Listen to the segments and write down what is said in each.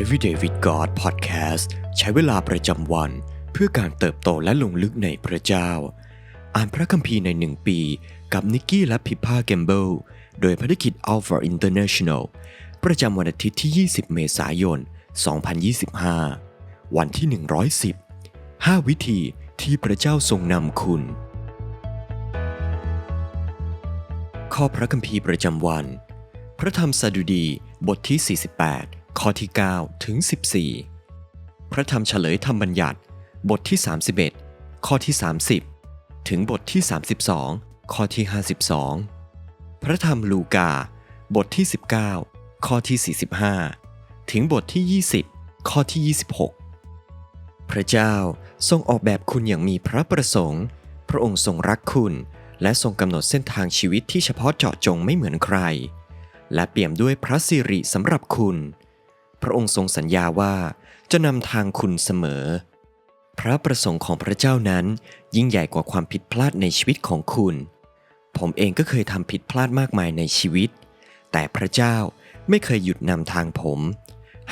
Everyday with God Podcast ใช้เวลาประจำวัน เพื่อการเติบโตและลงลึกในพระเจ้า อ่านพระคัมภีร์ในหนึ่งปี กับนิกกี้และพิพาเกมเบิลโดยภารกิจ Alpha International ประจำวันอาทิตย์ที่ 20 เมษายน 2025 วันที่ 110 5 วิธีที่พระเจ้าทรงนำคุณ ข้อพระคัมภีร์ประจำวัน พระธรรมสดุดีบทที่ 48 ข้อที่ 9 ถึง 14 พระธรรมเฉลยธรรมบัญญัติ บทที่ 31 ข้อที่ 30 ถึงบทที่ 32 ข้อที่ 52 พระธรรมลูกา บทที่ 19 ข้อที่ 45 ถึงบทที่ 20 ข้อที่ 26 พระเจ้าทรงออกแบบคุณอย่างมีพระประสงค์ พระองค์ทรงรักคุณและทรงกำหนดเส้นทางชีวิตที่เฉพาะเจาะจงไม่เหมือนใคร และเปี่ยมด้วยพระสิริสำหรับคุณ พระองค์ทรงสัญญาว่าจะนำทางคุณเสมอ พระประสงค์ของพระเจ้านั้นยิ่งใหญ่กว่าความผิดพลาดในชีวิตของคุณ ผมเองก็เคยทำผิดพลาดมากมายในชีวิต แต่พระเจ้าไม่เคยหยุดนำทางผม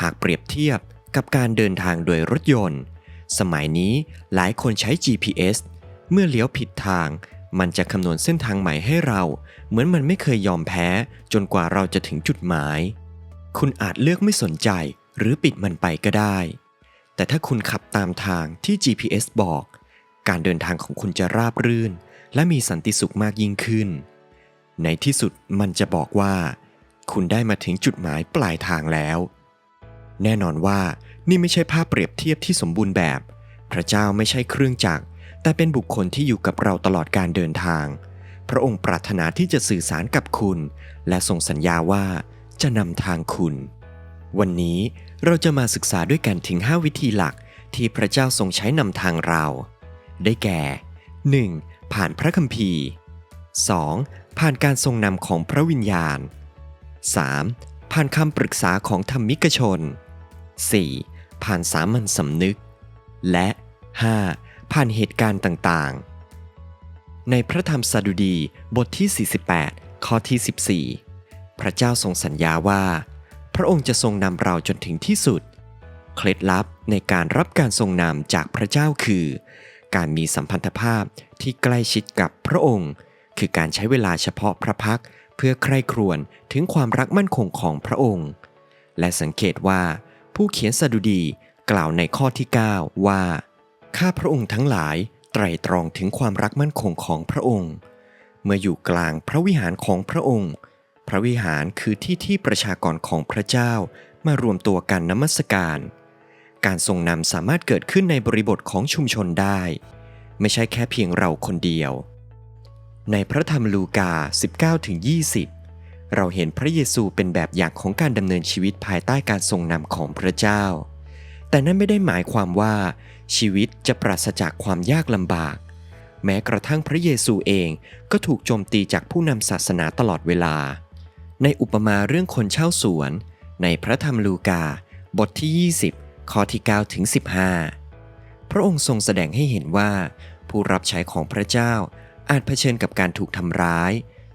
หากเปรียบเทียบกับการเดินทางโดยรถยนต์ สมัยนี้หลายคนใช้ GPS เมื่อเลี้ยวผิดทาง มันจะคำนวณเส้นทางใหม่ให้เรา เหมือนมันไม่เคยยอมแพ้จนกว่าเราจะถึงจุดหมาย คุณอาจเลือกไม่สนใจหรือปิดมันไปก็ได้ แต่ถ้าคุณขับตามทางที่ GPS บอก การเดินทางของคุณจะราบรื่น และมีสันติสุขมากยิ่งขึ้น ในที่สุดมันจะบอกว่า คุณได้มาถึงจุดหมายปลายทางแล้ว แน่นอนว่านี่ไม่ใช่ภาพเปรียบเทียบที่สมบูรณ์แบบ พระเจ้าไม่ใช่เครื่องจักร แต่เป็นบุคคลที่อยู่กับเราตลอดการเดินทาง พระองค์ปรารถนาที่จะสื่อสารกับคุณ และทรงสัญญาว่า จะนำทางคุณ วันนี้เราจะมาศึกษาด้วยกันถึง 5 วิธีหลักที่พระเจ้าทรงใช้นำทางเรา ได้แก่ 1. ผ่านพระคัมภีร์ 2. ผ่านการทรงนำของพระวิญญาณ 3. ผ่านคำปรึกษาของธรรมิกชน 4. ผ่านสามัญสำนึก และ 5. ผ่านเหตุการณ์ต่างๆ ในพระธรรมสดุดีบทที่ 48 ข้อที่ 14 พระเจ้าทรงสัญญาว่า พระองค์จะทรงนำเราจนถึงที่สุด เคล็ดลับในการรับการทรงนำจากพระเจ้าคือ การมีสัมพันธภาพที่ใกล้ชิดกับพระองค์ คือการใช้เวลาเฉพาะพระพักเพื่อใคร่ครวญถึงความรักมั่นคงของพระองค์ และสังเกตว่า ผู้เขียนสดุดีกล่าวในข้อที่ 9 ว่า ข้าพระองค์ทั้งหลายไตรตรองถึงความรักมั่นคงของพระองค์ เมื่ออยู่กลางพระวิหารของพระองค์ พระวิหารคือที่ที่ประชากรของพระเจ้ามารวมตัวกันนมัสการ การทรงนำสามารถเกิดขึ้นในบริบทของชุมชนได้ ไม่ใช่แค่เพียงเราคนเดียว ในพระธรรมลูกา 19-20 เราเห็นพระเยซูเป็นแบบอย่างของการดำเนินชีวิตภายใต้การทรงนำของพระเจ้า แต่นั่นไม่ได้หมายความว่า ชีวิตจะปราศจากความยากลำบาก แม้กระทั่งพระเยซูเองก็ถูกโจมตีจากผู้นำศาสนาตลอดเวลา ในอุปมาเรื่องคนเช่าสวน ในพระธรรมลูกา บทที่ 20 ข้อที่9ถึง15 พระองค์ทรงแสดงให้เห็นว่า ผู้รับใช้ของพระเจ้าอาจเผชิญกับการถูกทำร้าย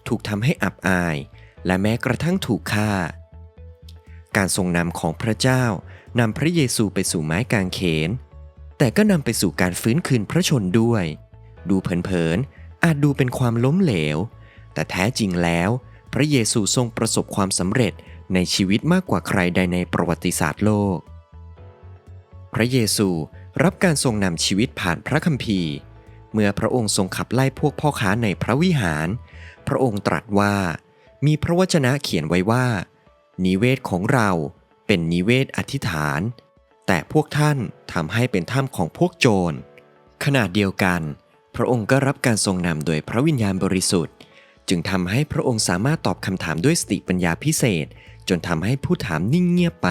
ถูกทำให้อับอาย และแม้กระทั่งถูกฆ่า การทรงนำของพระเจ้านำพระเยซูไปสู่ไม้กางเขน แต่ก็นำไปสู่การฟื้นคืนพระชนด้วย ดูเผินๆอาจดูเป็นความล้มเหลว แต่แท้จริงแล้ว พระเยซูทรงประสบความสำเร็จในชีวิตมากกว่าใครใดในประวัติศาสตร์โลก พระเยซูรับการทรงนำชีวิตผ่านพระคัมภีร์ เมื่อพระองค์ทรงขับไล่พวกพ่อค้าในพระวิหาร พระองค์ตรัสว่า มีพระวจนะเขียนไว้ว่า นิเวศของเราเป็นนิเวศอธิษฐาน แต่พวกท่านทำให้เป็นถ้ำของพวกโจรขณะเดียวกัน พระองค์ก็รับการทรงนำโดยพระวิญญาณบริสุทธิ์ จึงทำให้พระองค์สามารถตอบคำถามด้วยสติปัญญาพิเศษ จนทำให้ผู้ถามนิ่งเงียบไป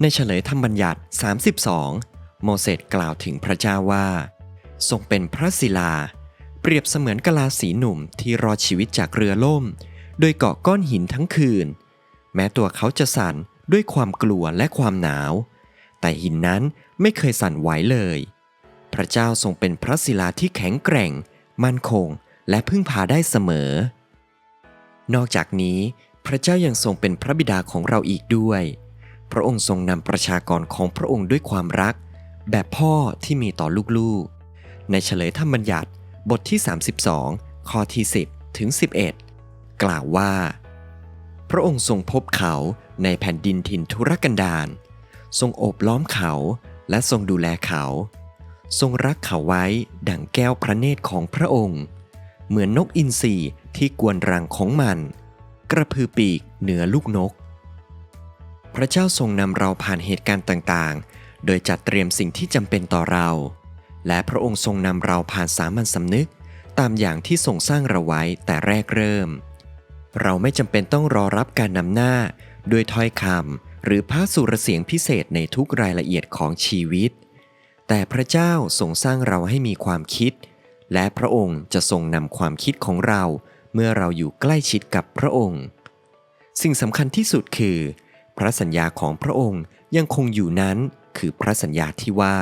ในเฉลยธรรมบัญญัติ 32 โมเสสกล่าวถึงพระเจ้าว่า ทรงเป็นพระศิลา เปรียบเสมือนกะลาสีหนุ่มที่รอดชีวิตจากเรือล่ม โดยเกาะก้อนหินทั้งคืน แม้ตัวเขาจะสั่นด้วยความกลัวและความหนาว แต่หินนั้นไม่เคยสั่นไหวเลย พระเจ้าทรงเป็นพระศิลาที่แข็งแกร่ง มั่นคง และพึ่งพาได้เสมอ นอกจากนี้ พระเจ้ายังทรงเป็นพระบิดาของเราอีกด้วย พระองค์ทรงนำประชากรของพระองค์ด้วยความรัก แบบพ่อที่มีต่อลูกๆ ในเฉลยธรรมบัญญัติบทที่ 32 ข้อที่ 10 ถึง 11 กล่าวว่า พระองค์ทรงพบเขาในแผ่นดินถิ่นทุรกันดารทรงโอบล้อมเขาและทรงดูแลเขา ทรงรักเขาไว้ดั่งแก้วพระเนตรของพระองค์ เหมือนนกอินทรีที่กวนรังของมัน กระพือปีกเหนือลูกนก พระเจ้าทรงนำเราผ่านเหตุการณ์ต่างๆ โดยจัดเตรียมสิ่งที่จำเป็นต่อเรา และพระองค์ทรงนำเราผ่านสามัญสำนึก ตามอย่างที่ทรงสร้างเราไว้แต่แรกเริ่ม เราไม่จำเป็นต้องรอรับการนำหน้าด้วยถ้อยคำหรือพาสุรเสียงพิเศษในทุกรายละเอียดของชีวิต แต่พระเจ้าทรงสร้างเราให้มีความคิด และพระองค์จะทรงนำความคิดของเรา เมื่อเราอยู่ใกล้ชิดกับพระองค์ สิ่งสำคัญที่สุดคือ พระสัญญาของพระองค์ยังคงอยู่นั้นคือพระสัญญาที่ว่า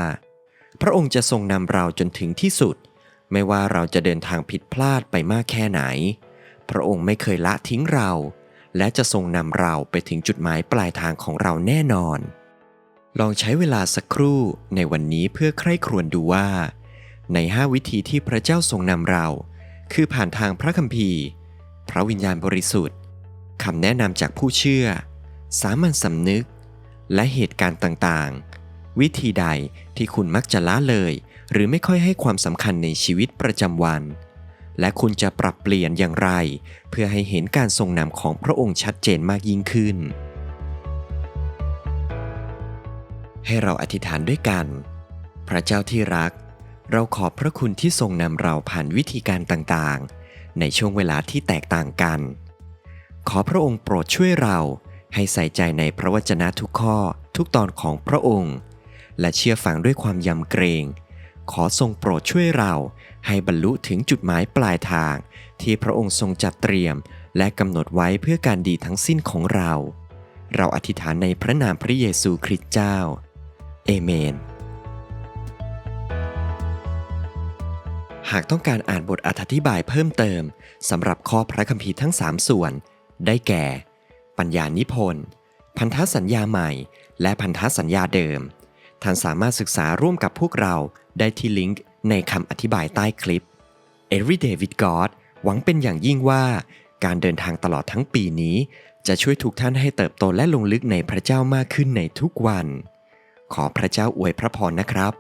พระองค์จะทรงนำเราจนถึงที่สุด ไม่ว่าเราจะเดินทางผิดพลาดไปมากแค่ไหน พระองค์ไม่เคยละทิ้งเรา และจะทรงนำเราไปถึงจุดหมายปลายทางของเราแน่นอน ลองใช้เวลาสักครู่ในวันนี้เพื่อใคร่ครวญดูว่า ใน 5 วิธีที่พระเจ้าทรงนำเรา คือผ่านทางพระคัมภีร์ พระวิญญาณบริสุทธิ์คำแนะนำจากผู้เชื่อ สามัญสำนึก และเหตุการณ์ต่างๆ วิธีใดที่คุณมักจะละเลย หรือไม่ค่อยให้ความสำคัญในชีวิตประจำวัน และคุณจะปรับเปลี่ยนอย่างไร เพื่อให้เห็นการทรงนำของพระองค์ชัดเจนมากยิ่งขึ้น ให้เราอธิษฐานด้วยกัน พระเจ้าที่รัก เราขอบพระคุณที่ทรงนำเราผ่านวิธีการต่างๆ ในช่วงเวลาที่แตกต่างกัน ขอพระองค์โปรดช่วยเราให้ใส่ใจในพระวจนะทุกข้อทุกตอนของพระองค์ และเชื่อฟังด้วยความยำเกรง ขอทรงโปรดช่วยเราให้บรรลุถึงจุดหมายปลายทาง ที่พระองค์ทรงจัดเตรียม และกำหนดไว้เพื่อการดีทั้งสิ้นของเรา เราอธิษฐานในพระนามพระเยซูคริสต์เจ้า เอเมน หากต้องการอ่านบทอธิบายเพิ่มเติมสำหรับข้อพระคัมภีร์ทั้ง 3 ส่วน ได้แก่ ปัญญานิพนธ์ พันธสัญญาใหม่ และพันธสัญญาเดิม ท่านสามารถศึกษาร่วมกับพวกเราได้ที่ลิงก์ในคำอธิบายใต้คลิป Everyday with God หวังเป็นอย่างยิ่งว่า การเดินทางตลอดทั้งปีนี้ จะช่วยทุกท่านให้เติบโตและลงลึกในพระเจ้ามากขึ้นในทุกวัน ขอพระเจ้าอวยพระพรนะครับ